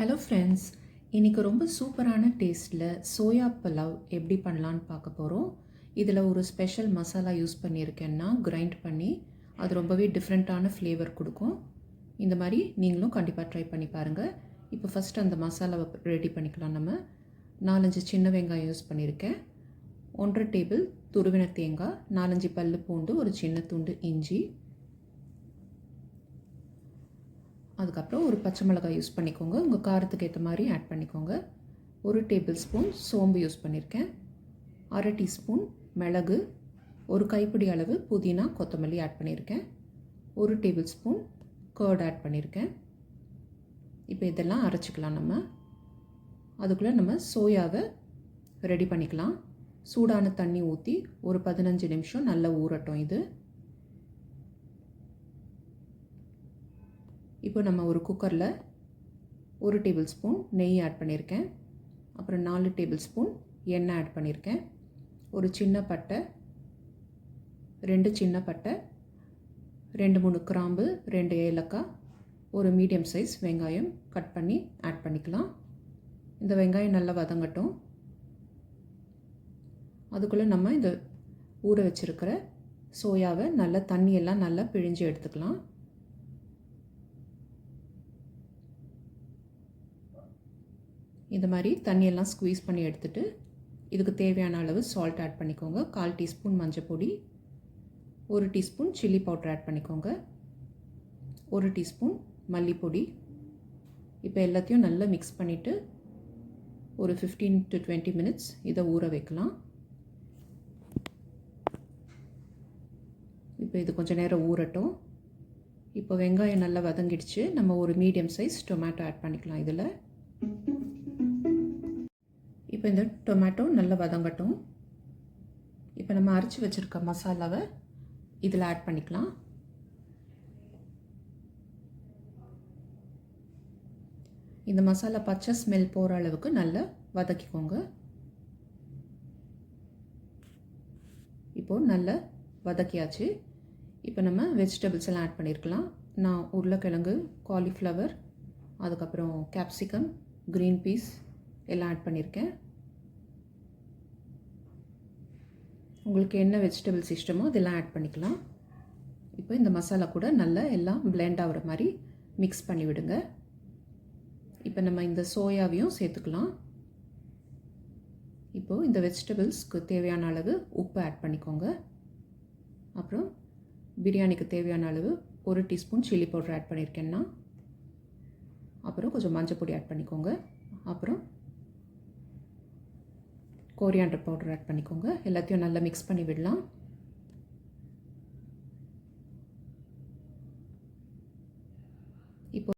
Hello friends இன்றைக்கி ரொம்ப சூப்பரான டேஸ்ட்டில் சோயா பலாவ் எப்படி பண்ணலான்னு பார்க்க போகிறோம் இதில் ஒரு ஸ்பெஷல் மசாலா யூஸ் பண்ணியிருக்கேன்னா கிரைண்ட் பண்ணி அது ரொம்பவே டிஃப்ரெண்ட்டான ஃப்ளேவர் கொடுக்கும். இந்த மாதிரி நீங்களும் கண்டிப்பாக ட்ரை பண்ணி பாருங்கள் இப்போ ஃபஸ்ட் அந்த மசாலாவை ரெடி பண்ணிக்கலாம் நம்ம. நாலஞ்சு சின்ன வெங்காயம் யூஸ் பண்ணியிருக்கேன். ஒன்றரை டேபிள் துருவின தேங்காய் நாலஞ்சு பல் பூண்டு ஒரு சின்ன துண்டு இஞ்சி அதுக்கப்புறம் ஒரு பச்சை மிளகாய் யூஸ் பண்ணிக்கோங்க. உங்கள் காரத்துக்கு ஏற்ற மாதிரி ஆட் பண்ணிக்கோங்க. ஒரு டேபிள் ஸ்பூன் சோம்பு யூஸ் பண்ணியிருக்கேன் அரை டீஸ்பூன் மிளகு ஒரு கைப்பிடி அளவு புதினா கொத்தமல்லி ஆட் பண்ணியிருக்கேன் ஒரு டேபிள் ஸ்பூன் கர்ட் ஆட் பண்ணியிருக்கேன் இப்போ இதெல்லாம் அரைச்சிக்கலாம் நம்ம. அதுக்குள்ளே நம்ம சோயாவை ரெடி பண்ணிக்கலாம். சூடான தண்ணி ஊற்றி ஒரு பதினஞ்சு நிமிஷம் நல்லா ஊறட்டும் இது. இப்போ நம்ம ஒரு குக்கரில் ஒரு டேபிள் ஸ்பூன் நெய் ஆட் பண்ணியிருக்கேன். அப்புறம் நாலு டேபிள் ஸ்பூன் எண்ணெய் ஆட் பண்ணியிருக்கேன். ஒரு சின்ன பட்டை ரெண்டு சின்ன பட்டை ரெண்டு மூணு கிராம்பு ரெண்டு ஏலக்காய் ஒரு மீடியம் சைஸ் வெங்காயம் கட் பண்ணி ஆட் பண்ணிக்கலாம். இந்த வெங்காயம் நல்லா வதங்கட்டும். அதுக்குள்ளே நம்ம இந்த ஊற வச்சுருக்கிற சோயாவை நல்லா தண்ணியெல்லாம் நல்லா பிழிஞ்சு எடுத்துக்கலாம். இந்த மாதிரி தண்ணியெல்லாம் ஸ்குவீஸ் பண்ணி எடுத்துகிட்டு இதுக்கு தேவையான அளவு சால்ட் ஆட் பண்ணிக்கோங்க. கால் டீஸ்பூன் மஞ்சள் பொடி ஒரு டீஸ்பூன் சில்லி பவுடர் ஆட் பண்ணிக்கோங்க. ஒரு டீஸ்பூன் மல்லிப்பொடி. இப்போ எல்லாத்தையும் நல்லா மிக்ஸ் பண்ணிவிட்டு ஒரு ஃபிஃப்டீன் டு டுவெண்ட்டி மினிட்ஸ் இதை ஊற வைக்கலாம். இப்போ இது கொஞ்சம் நேரம் ஊறட்டும். இப்போ வெங்காயம் நல்லா வதங்கிடுச்சு. நம்ம ஒரு மீடியம் சைஸ் டொமேட்டோ ஆட் பண்ணிக்கலாம் இதில். இப்போ இந்த டொமேட்டோ நல்லா வதங்கட்டும். இப்போ நம்ம அரைச்சி வச்சுருக்க மசாலாவை இதில் ஆட் பண்ணிக்கலாம். இந்த மசாலா பச்சை ஸ்மெல் போகிற அளவுக்கு நல்லா வதக்கிக்கோங்க. இப்போது நல்லா வதக்கியாச்சு. இப்போ நம்ம வெஜிடபிள்ஸ் எல்லாம் ஆட் பண்ணியிருக்கலாம் நான் உருளைக்கிழங்கு காலிஃப்ளவர் அதுக்கப்புறம் கேப்சிகம் க்ரீன் பீஸ் எல்லாம் ஆட் பண்ணியிருக்கேன் உங்களுக்கு என்ன வெஜிடபிள்ஸ் இஷ்டமோ இதெல்லாம் ஆட் பண்ணிக்கலாம். இப்போ இந்த மசாலா கூட நல்லா எல்லாம் பிளெண்ட் ஆகிற மாதிரி மிக்ஸ் பண்ணி விடுங்க. இப்போ நம்ம இந்த சோயாவையும் சேர்த்துக்கலாம். இப்போது இந்த வெஜிடபிள்ஸ்க்கு தேவையான அளவு உப்பு ஆட் பண்ணிக்கோங்க. அப்புறம் பிரியாணிக்கு தேவையான அளவு ஒரு டீஸ்பூன் சில்லி பவுடர் ஆட் பண்ணியிருக்கேன்னா அப்புறம் கொஞ்சம் மஞ்சள் பொடி ஆட் பண்ணிக்கோங்க. அப்புறம் கோரியாண்டர் பவுடர் ஆட் பண்ணிக்கோங்க. எல்லாத்தையும் நல்லா மிக்ஸ் பண்ணி விடலாம். இப்போ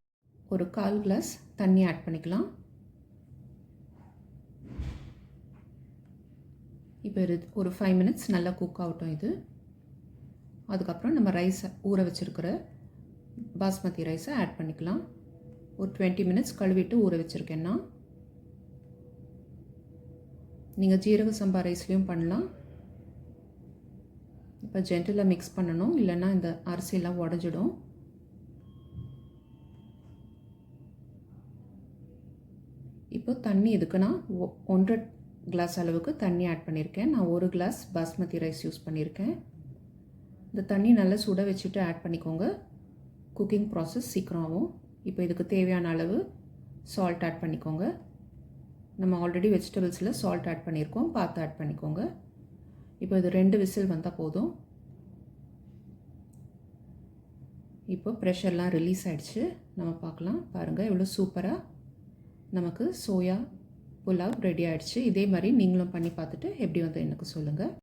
ஒரு கால் கிளாஸ் தண்ணி ஆட் பண்ணிக்கலாம். இப்போ இது ஒரு ஃபைவ் மினிட்ஸ் நல்லா குக் ஆகட்டும் இது. அதுக்கப்புறம் நம்ம ரைஸை ஊற வச்சுருக்கிற பாஸ்மதி ரைஸை ஆட் பண்ணிக்கலாம். ஒரு டுவெண்ட்டி மினிட்ஸ் கழுவிட்டு ஊற வச்சுருக்கேன்னா நீங்கள் ஜீரக சம்பா ரைஸ்லேயும் பண்ணலாம். இப்போ ஜென்டலாக மிக்ஸ் பண்ணணும். இல்லைன்னா இந்த அரிசியெல்லாம் உடஞ்சிடும். இப்போ தண்ணி எதுக்குன்னா ஒன்றரை கிளாஸ் அளவுக்கு தண்ணி ஆட் பண்ணியிருக்கேன். நான் ஒரு கிளாஸ் பாஸ்மதி ரைஸ் யூஸ் பண்ணியிருக்கேன். இந்த தண்ணி நல்லா சுட வச்சுட்டு ஆட் பண்ணிக்கோங்க. குக்கிங் ப்ராசஸ் சீக்கிரம் ஆகும். இப்போ இதுக்கு தேவையான அளவு சால்ட் ஆட் பண்ணிக்கோங்க. நம்ம ஆல்ரெடி வெஜிடபிள்ஸில் சால்ட் ஆட் பண்ணியிருக்கோம் பார்த்து ஆட் பண்ணிக்கோங்க. இப்போ இது ரெண்டு விசில் வந்தால் போதும். இப்போ ப்ரெஷர்லாம் ரிலீஸ் ஆகிடுச்சு நம்ம பார்க்கலாம் பாருங்கள் எவ்வளோ சூப்பராக நமக்கு சோயா புலாவ் ரெடி ஆகிடுச்சு இதே மாதிரி நீங்களும் பண்ணி பார்த்துட்டு எப்படி வந்து எனக்கு சொல்லுங்கள்